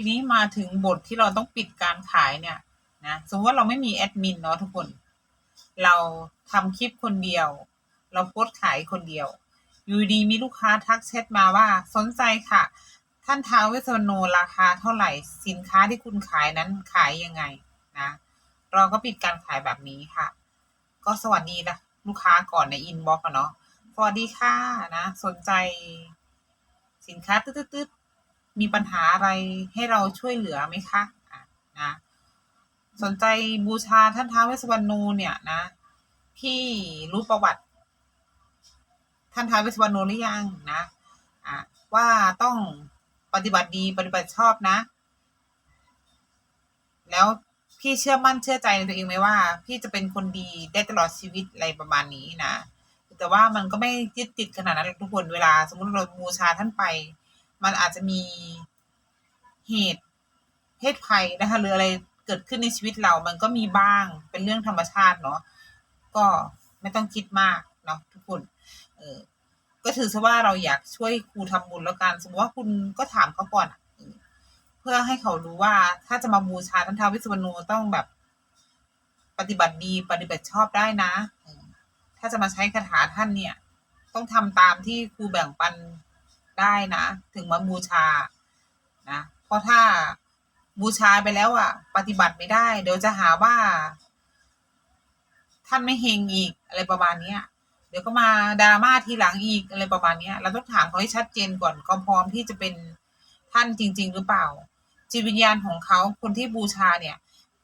ทีนี้มาถึงบทที่เราต้องปิดการขายเนี่ยนะสมมติว่าเราไม่มีแอดมินเนาะทุกคน เราทำคลิปคนเดียว เราโพสขายคนเดียว อยู่ดีมีลูกค้าทักแชทมาว่าสนใจค่ะ ท่านท้าวเวสวโนราคาเท่าไหร่สินค้าที่คุณขายนั้นขายยังไงนะเราก็ปิดการขายแบบนี้ค่ะ ก็สวัสดีนะลูกค้าก่อนในอินบ็อกซ์เนาะสวัสดีค่ะนะ สนใจ สินค้าตืดๆ มีปัญหาอะไรให้เราช่วยเหลือไหมคะะนะสนใจบูชาท่านท้าวเวสสวรรณูเนี่ยนะพี่รู้ประวัติ ท่านท้าวเวสสวรรณูหรือยังนะอะว่าต้องปฏิบัติดีปฏิบัติชอบนะ แล้วพี่เชื่อมั่นเชื่อใจในตัวเองไหมว่า พี่จะเป็นคนดีได้ตลอดชีวิตอะไรประมาณนี้นะแต่ว่ามันก็ไม่ยึดติดขนาดนั้นทุกคนเวลา สมมติเราบูชาท่านไป มันอาจจะมีเหตุเพศภัยนะคะหรืออะไรเกิดขึ้นในชีวิตเรา มันก็มีบ้างเป็นเรื่องธรรมชาติเนาะก็ไม่ต้องคิดมากเนาะทุกคนเออก็ถือซะว่าเราอยากช่วยครูทำบุญแล้วกันสมมติว่าคุณก็ถามเขาก่อนเออเพื่อให้เขารู้ว่าถ้าจะมาบูชาท่านท้าววิสวรรณูต้องแบบปฏิบัติดีปฏิบัติชอบได้นะออถ้าจะมาใช้คาถาท่านเนี่ย ต้องทำตามที่ครูแบ่งปัน ได้นะ ถึงมาบูชานะเพราะถ้าบูชาไปแล้วอะ ปฏิบัติไม่ได้ เดี๋ยวจะหาว่า ท่านไม่เฮงอีกอะไรประมาณเนี้ย เดี๋ยวก็มาดราม่าทีหลังอีกอะไรประมาณเนี้ย เราต้องถามเขาให้ชัดเจนก่อนเขาพร้อมที่จะเป็นท่านจริง ๆ หรือเปล่า จิตวิญญาณของเขาคนที่บูชาเนี่ย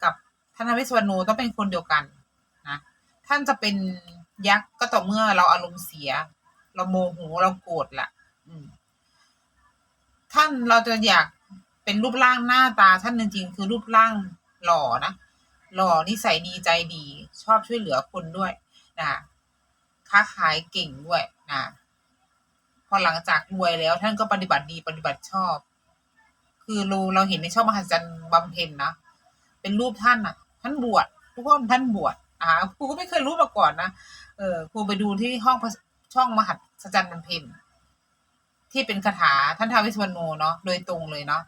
กับท่านทวิสวรรณูต้องเป็นคนเดียวกันนะท่านจะเป็นยักษ์ก็ต่อเมื่อเราอารมณ์เสีย เราโมโหเราโกรธละอืมานเราจะอยากเป็นรูปร่างหน้าตาท่านจริงๆคือรูปร่างหล่อนะหล่อนิสัยดีใจดี ชอบช่วยเหลือคนด้วยนะค้าขายเก่งด้วยนะพอหลังจากรวยแล้วท่านก็ปฏิบัติดีปฏิบัติชอบ คือเราเราเห็นในช่องมหัศจรรย์บำเพ็ญนะเป็นรูปท่านอะ ท่านบวชทุกคนท่านบวชอ่าครูก็ไม่เคยรู้มาก่อนนะเออครูไปดูที่ห้องช่องมหัศจรรย์บำเพ็ญ ที่เป็นคาถาท่านท้าววิสวรรณเนาะโดยตรงเลยเนาะ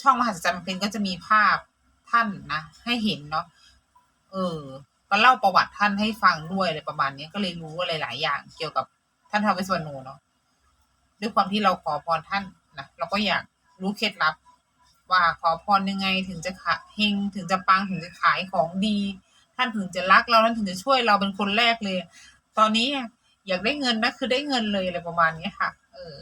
ช่องมหัศจรรย์เพลงก็จะมีภาพท่านนะให้เห็นเนาะเออ ก็เล่าประวัติท่านให้ฟังด้วยอะไรประมาณนี้ก็เลยรู้อะไรหลายอย่าง เกี่ยวกับท่านท้าววิสวรรณเนาะด้วยความที่เราขอพรท่านนะเราก็อยากรู้เคล็ดลับ ว่าขอพรยังไงถึงจะขะเฮงถึงจะปังถึงจะขายของดี ท่านถึงจะรักเราท่านถึงจะช่วยเราเป็นคนแรกเลย ตอนนี้อยากได้เงินนะคือได้เงินเลยอะไรประมาณนี้ค่ะ เออ